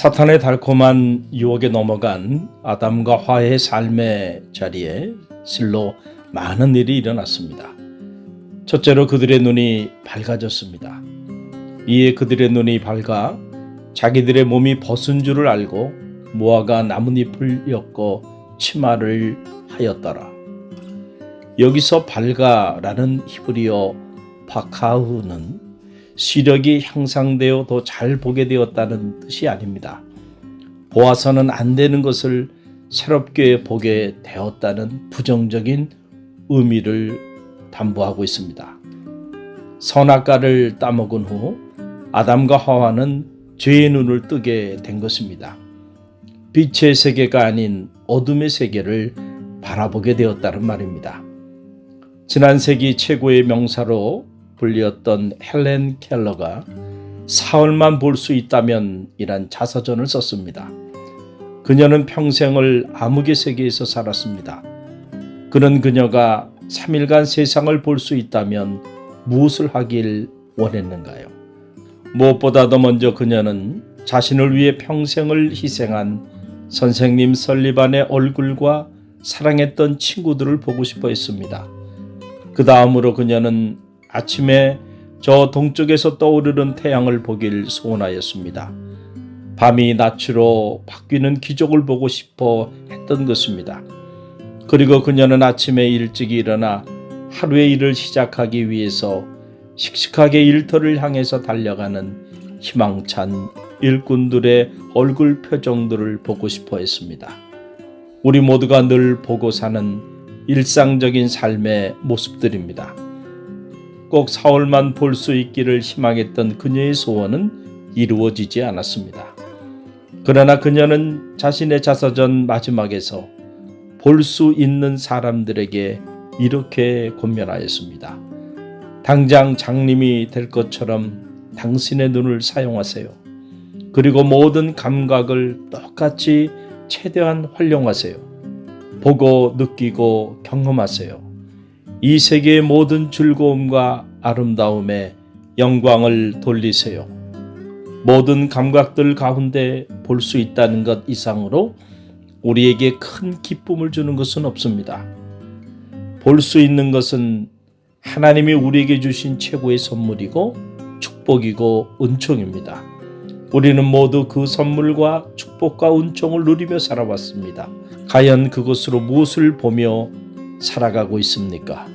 사탄의 달콤한 유혹에 넘어간 아담과 화의 삶의 자리에 실로 많은 일이 일어났습니다. 첫째로 그들의 눈이 밝아졌습니다. 이에 그들의 눈이 밝아 자기들의 몸이 벗은 줄을 알고 모아가 나뭇잎을 엮어 치마를 하였더라. 여기서 밝아라는 히브리어 바카우는 시력이 향상되어 더 잘 보게 되었다는 뜻이 아닙니다. 보아서는 안 되는 것을 새롭게 보게 되었다는 부정적인 의미를 담보하고 있습니다. 선악과를 따먹은 후 아담과 하와는 죄의 눈을 뜨게 된 것입니다. 빛의 세계가 아닌 어둠의 세계를 바라보게 되었다는 말입니다. 지난 세기 최고의 명사로 불리었던 헬렌 켈러가 사흘만 볼 수 있다면 이란 자서전을 썼습니다. 그녀는 평생을 암흑의 세계에서 살았습니다. 그런 그녀가 3일간 세상을 볼 수 있다면 무엇을 하길 원했는가요? 무엇보다도 먼저 그녀는 자신을 위해 평생을 희생한 선생님 설리반의 얼굴과 사랑했던 친구들을 보고 싶어 했습니다. 그 다음으로 그녀는 아침에 저 동쪽에서 떠오르는 태양을 보길 소원하였습니다. 밤이 낮으로 바뀌는 기적을 보고 싶어 했던 것입니다. 그리고 그녀는 아침에 일찍 일어나 하루의 일을 시작하기 위해서 씩씩하게 일터를 향해서 달려가는 희망찬 일꾼들의 얼굴 표정들을 보고 싶어 했습니다. 우리 모두가 늘 보고 사는 일상적인 삶의 모습들입니다. 꼭 사흘만 볼 수 있기를 희망했던 그녀의 소원은 이루어지지 않았습니다. 그러나 그녀는 자신의 자서전 마지막에서 볼 수 있는 사람들에게 이렇게 권면하였습니다. 당장 장님이 될 것처럼 당신의 눈을 사용하세요. 그리고 모든 감각을 똑같이 최대한 활용하세요. 보고 느끼고 경험하세요. 이 세계의 모든 즐거움과 아름다움에 영광을 돌리세요. 모든 감각들 가운데 볼 수 있다는 것 이상으로 우리에게 큰 기쁨을 주는 것은 없습니다. 볼 수 있는 것은 하나님이 우리에게 주신 최고의 선물이고 축복이고 은총입니다. 우리는 모두 그 선물과 축복과 은총을 누리며 살아왔습니다. 과연 그것으로 무엇을 보며 살아가고 있습니까?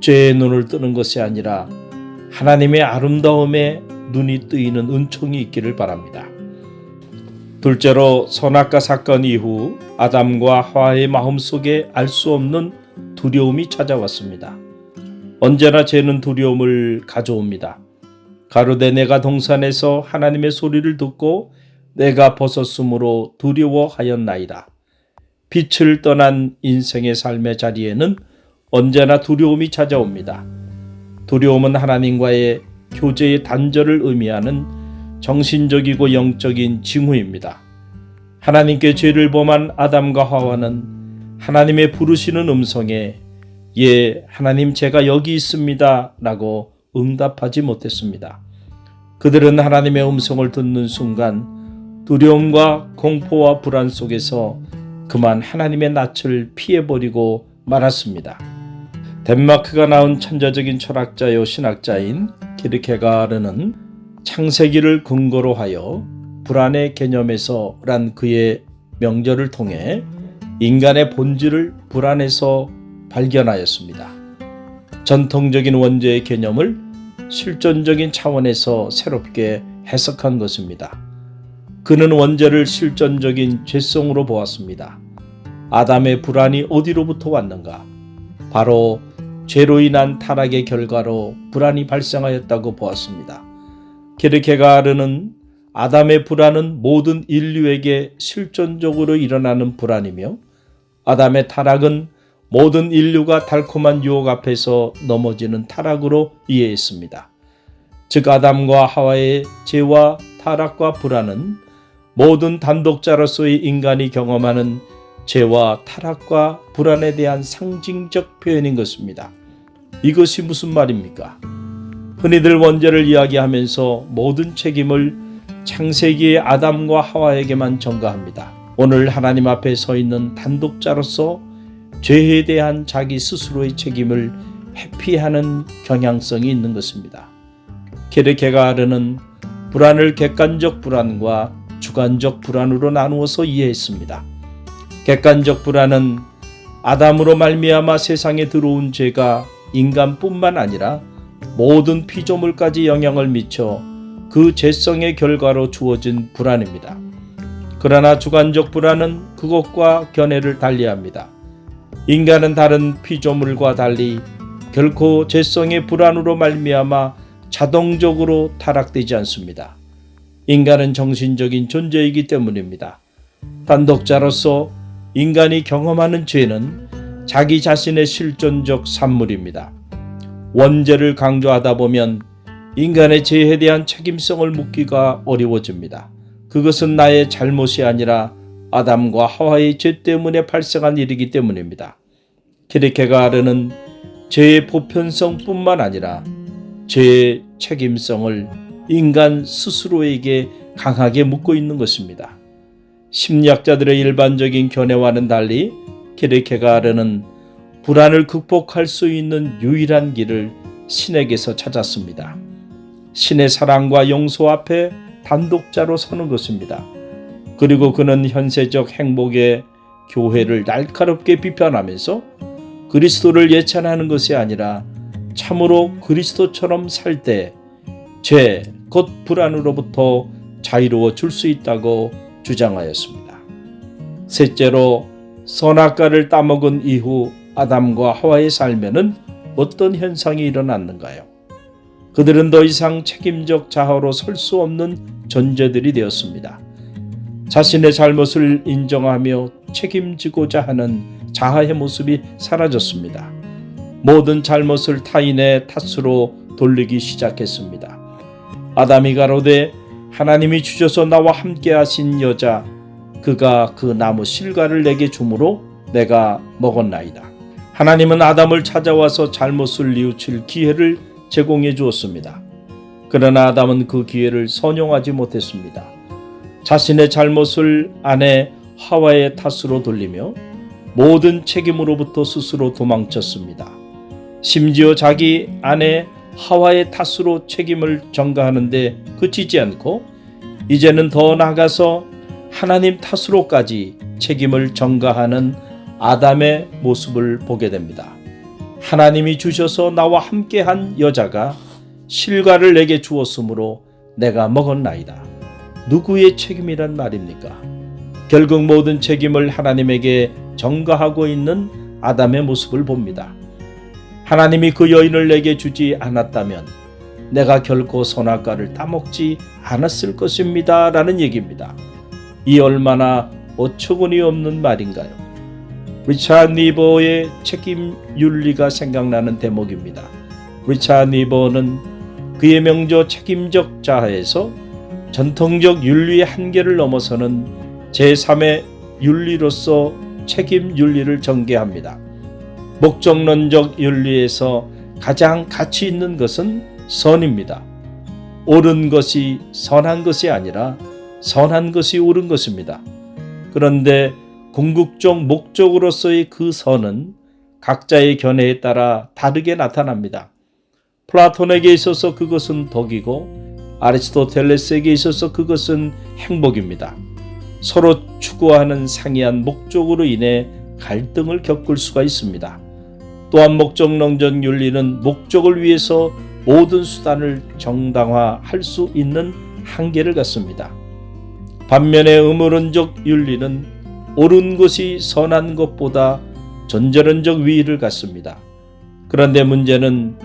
죄의 눈을 뜨는 것이 아니라 하나님의 아름다움에 눈이 뜨이는 은총이 있기를 바랍니다. 둘째로 선악과 사건 이후 아담과 하와의 마음속에 알 수 없는 두려움이 찾아왔습니다. 언제나 죄는 두려움을 가져옵니다. 가로되 내가 동산에서 하나님의 소리를 듣고 내가 벗었으므로 두려워하였나이다. 빛을 떠난 인생의 삶의 자리에는 언제나 두려움이 찾아옵니다. 두려움은 하나님과의 교제의 단절을 의미하는 정신적이고 영적인 징후입니다. 하나님께 죄를 범한 아담과 하와는 하나님의 부르시는 음성에 예, 하나님 제가 여기 있습니다. 라고 응답하지 못했습니다. 그들은 하나님의 음성을 듣는 순간 두려움과 공포와 불안 속에서 그만 하나님의 낯을 피해버리고 말았습니다. 덴마크가 낳은 천재적인 철학자요 신학자인 키르케가르는 창세기를 근거로 하여 불안의 개념에서란 그의 명절을 통해 인간의 본질을 불안에서 발견하였습니다. 전통적인 원죄의 개념을 실존적인 차원에서 새롭게 해석한 것입니다. 그는 원죄를 실존적인 죄성으로 보았습니다. 아담의 불안이 어디로부터 왔는가? 바로 죄로 인한 타락의 결과로 불안이 발생하였다고 보았습니다. 게르케가르는 아담의 불안은 모든 인류에게 실존적으로 일어나는 불안이며 아담의 타락은 모든 인류가 달콤한 유혹 앞에서 넘어지는 타락으로 이해했습니다. 즉 아담과 하와의 죄와 타락과 불안은 모든 단독자로서의 인간이 경험하는 죄와 타락과 불안에 대한 상징적 표현인 것입니다. 이것이 무슨 말입니까? 흔히들 원죄를 이야기하면서 모든 책임을 창세기의 아담과 하와에게만 전가합니다. 오늘 하나님 앞에 서 있는 단독자로서 죄에 대한 자기 스스로의 책임을 회피하는 경향성이 있는 것입니다. 케르케가르는 불안을 객관적 불안과 주관적 불안으로 나누어서 이해했습니다. 객관적 불안은 아담으로 말미암아 세상에 들어온 죄가 인간뿐만 아니라 모든 피조물까지 영향을 미쳐 그 죄성의 결과로 주어진 불안입니다. 그러나 주관적 불안은 그것과 견해를 달리합니다. 인간은 다른 피조물과 달리 결코 죄성의 불안으로 말미암아 자동적으로 타락되지 않습니다. 인간은 정신적인 존재이기 때문입니다. 단독자로서 인간이 경험하는 죄는 자기 자신의 실존적 산물입니다. 원죄를 강조하다 보면 인간의 죄에 대한 책임성을 묻기가 어려워집니다. 그것은 나의 잘못이 아니라 아담과 하와의 죄 때문에 발생한 일이기 때문입니다. 키르케가르는 죄의 보편성뿐만 아니라 죄의 책임성을 인간 스스로에게 강하게 묻고 있는 것입니다. 심리학자들의 일반적인 견해와는 달리 키르케가르는 불안을 극복할 수 있는 유일한 길을 신에게서 찾았습니다. 신의 사랑과 용서 앞에 단독자로 서는 것입니다. 그리고 그는 현세적 행복의 교회를 날카롭게 비판하면서 그리스도를 예찬하는 것이 아니라 참으로 그리스도처럼 살 때 죄, 곧 불안으로부터 자유로워 줄 수 있다고 주장하였습니다. 셋째로 선악과를 따먹은 이후 아담과 하와의 삶에는 어떤 현상이 일어났는가요? 그들은 더 이상 책임적 자아로 설 수 없는 존재들이 되었습니다. 자신의 잘못을 인정하며 책임지고자 하는 자아의 모습이 사라졌습니다. 모든 잘못을 타인의 탓으로 돌리기 시작했습니다. 아담이 가로되 하나님이 주셔서 나와 함께 하신 여자 그가 그 나무 실과를 내게 주므로 내가 먹었나이다. 하나님은 아담을 찾아와서 잘못을 뉘우칠 기회를 제공해 주었습니다. 그러나 아담은 그 기회를 선용하지 못했습니다. 자신의 잘못을 아내 하와의 탓으로 돌리며 모든 책임으로부터 스스로 도망쳤습니다. 심지어 자기 아내 하와의 탓으로 책임을 전가하는데 그치지 않고 이제는 더 나아가서 하나님 탓으로까지 책임을 전가하는 아담의 모습을 보게 됩니다. 하나님이 주셔서 나와 함께한 여자가 실과를 내게 주었으므로 내가 먹었나이다. 누구의 책임이란 말입니까? 결국 모든 책임을 하나님에게 전가하고 있는 아담의 모습을 봅니다. 하나님이 그 여인을 내게 주지 않았다면 내가 결코 선악과를 따먹지 않았을 것입니다. 라는 얘기입니다. 이 얼마나 어처구니 없는 말인가요? 리차 니버의 책임 윤리가 생각나는 대목입니다. 리차 니버는 그의 명저 책임적 자아에서 전통적 윤리의 한계를 넘어서는 제3의 윤리로서 책임 윤리를 전개합니다. 목적론적 윤리에서 가장 가치 있는 것은 선입니다. 옳은 것이 선한 것이 아니라 선한 것이 옳은 것입니다. 그런데 궁극적 목적으로서의 그 선은 각자의 견해에 따라 다르게 나타납니다. 플라톤에게 있어서 그것은 덕이고 아리스토텔레스에게 있어서 그것은 행복입니다. 서로 추구하는 상이한 목적으로 인해 갈등을 겪을 수가 있습니다. 또한 목적론적 윤리는 목적을 위해서 모든 수단을 정당화할 수 있는 한계를 갖습니다. 반면에 음모론적 윤리는 옳은 것이 선한 것보다 전제론적 위의를 갖습니다. 그런데 문제는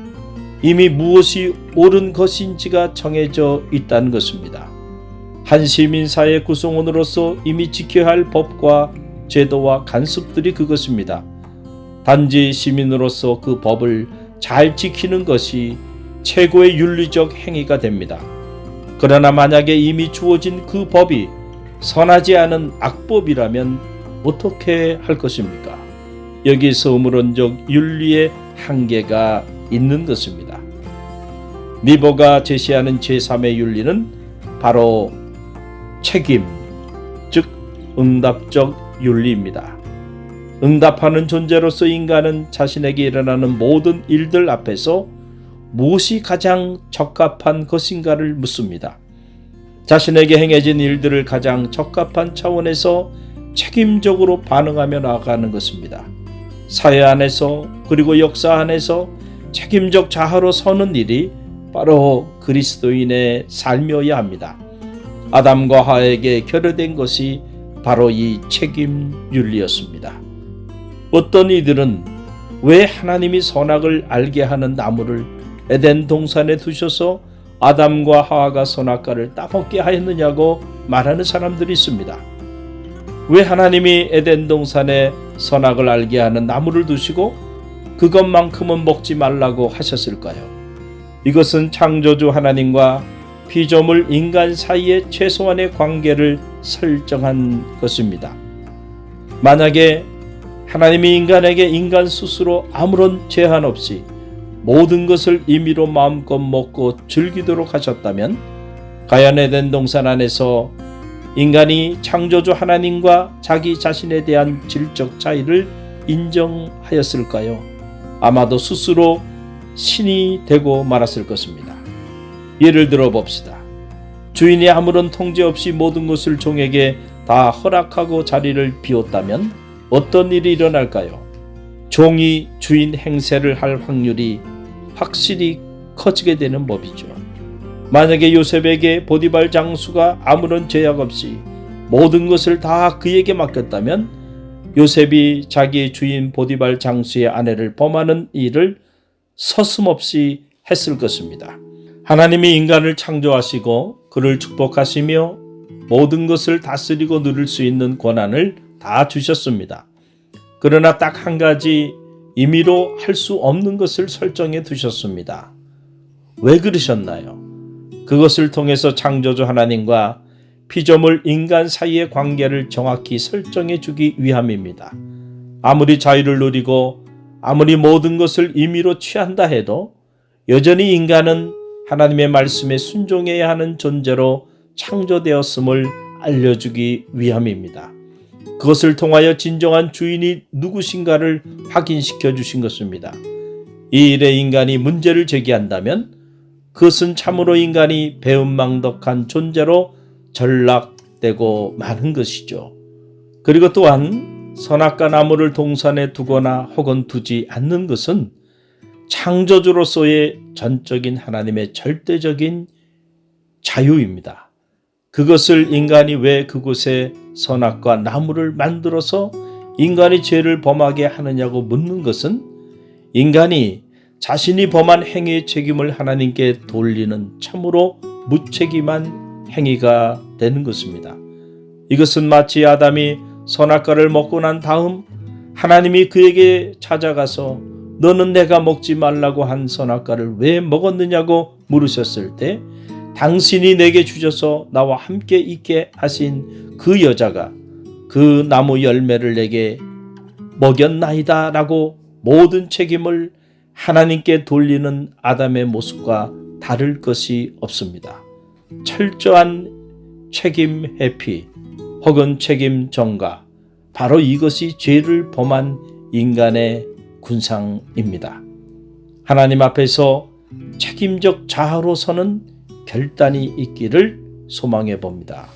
이미 무엇이 옳은 것인지가 정해져 있다는 것입니다. 한 시민사회 구성원으로서 이미 지켜야 할 법과 제도와 간섭들이 그것입니다. 단지 시민으로서 그 법을 잘 지키는 것이 최고의 윤리적 행위가 됩니다. 그러나 만약에 이미 주어진 그 법이 선하지 않은 악법이라면 어떻게 할 것입니까? 여기서 음모론적 윤리의 한계가 있는 것입니다. 니버가 제시하는 제3의 윤리는 바로 책임, 즉 응답적 윤리입니다. 응답하는 존재로서 인간은 자신에게 일어나는 모든 일들 앞에서 무엇이 가장 적합한 것인가를 묻습니다. 자신에게 행해진 일들을 가장 적합한 차원에서 책임적으로 반응하며 나아가는 것입니다. 사회 안에서 그리고 역사 안에서 책임적 자아로 서는 일이 바로 그리스도인의 삶이어야 합니다. 아담과 하에게 결여된 것이 바로 이 책임 윤리였습니다. 어떤 이들은 왜 하나님이 선악을 알게 하는 나무를 에덴 동산에 두셔서 아담과 하와가 선악과를 따먹게 하였느냐고 말하는 사람들이 있습니다. 왜 하나님이 에덴 동산에 선악을 알게 하는 나무를 두시고 그것만큼은 먹지 말라고 하셨을까요? 이것은 창조주 하나님과 피조물 인간 사이의 최소한의 관계를 설정한 것입니다. 만약에 하나님이 인간에게 인간 스스로 아무런 제한 없이 모든 것을 임의로 마음껏 먹고 즐기도록 하셨다면 가연 에덴 동산 안에서 인간이 창조주 하나님과 자기 자신에 대한 질적 차이를 인정하였을까요? 아마도 스스로 신이 되고 말았을 것입니다. 예를 들어 봅시다. 주인이 아무런 통제 없이 모든 것을 종에게 다 허락하고 자리를 비웠다면 어떤 일이 일어날까요? 종이 주인 행세를 할 확률이 확실히 커지게 되는 법이죠. 만약에 요셉에게 보디발 장수가 아무런 제약 없이 모든 것을 다 그에게 맡겼다면 요셉이 자기 주인 보디발 장수의 아내를 범하는 일을 서슴없이 했을 것입니다. 하나님이 인간을 창조하시고 그를 축복하시며 모든 것을 다스리고 누릴 수 있는 권한을 다 주셨습니다. 그러나 딱 한 가지 임의로 할 수 없는 것을 설정해 두셨습니다. 왜 그러셨나요? 그것을 통해서 창조주 하나님과 피조물 인간 사이의 관계를 정확히 설정해 주기 위함입니다. 아무리 자유를 누리고 아무리 모든 것을 임의로 취한다 해도 여전히 인간은 하나님의 말씀에 순종해야 하는 존재로 창조되었음을 알려주기 위함입니다. 그것을 통하여 진정한 주인이 누구신가를 확인시켜 주신 것입니다. 이 일에 인간이 문제를 제기한다면 그것은 참으로 인간이 배은망덕한 존재로 전락되고 마는 것이죠. 그리고 또한 선악과 나무를 동산에 두거나 혹은 두지 않는 것은 창조주로서의 전적인 하나님의 절대적인 자유입니다. 그것을 인간이 왜 그곳에 선악과 나무를 만들어서 인간이 죄를 범하게 하느냐고 묻는 것은 인간이 자신이 범한 행위의 책임을 하나님께 돌리는 참으로 무책임한 행위가 되는 것입니다. 이것은 마치 아담이 선악과를 먹고 난 다음 하나님이 그에게 찾아가서 너는 내가 먹지 말라고 한 선악과를 왜 먹었느냐고 물으셨을 때 당신이 내게 주셔서 나와 함께 있게 하신 그 여자가 그 나무 열매를 내게 먹였나이다 라고 모든 책임을 하나님께 돌리는 아담의 모습과 다를 것이 없습니다. 철저한 책임 회피 혹은 책임 전가 바로 이것이 죄를 범한 인간의 군상입니다. 하나님 앞에서 책임적 자아로 서는 결단이 있기를 소망해 봅니다.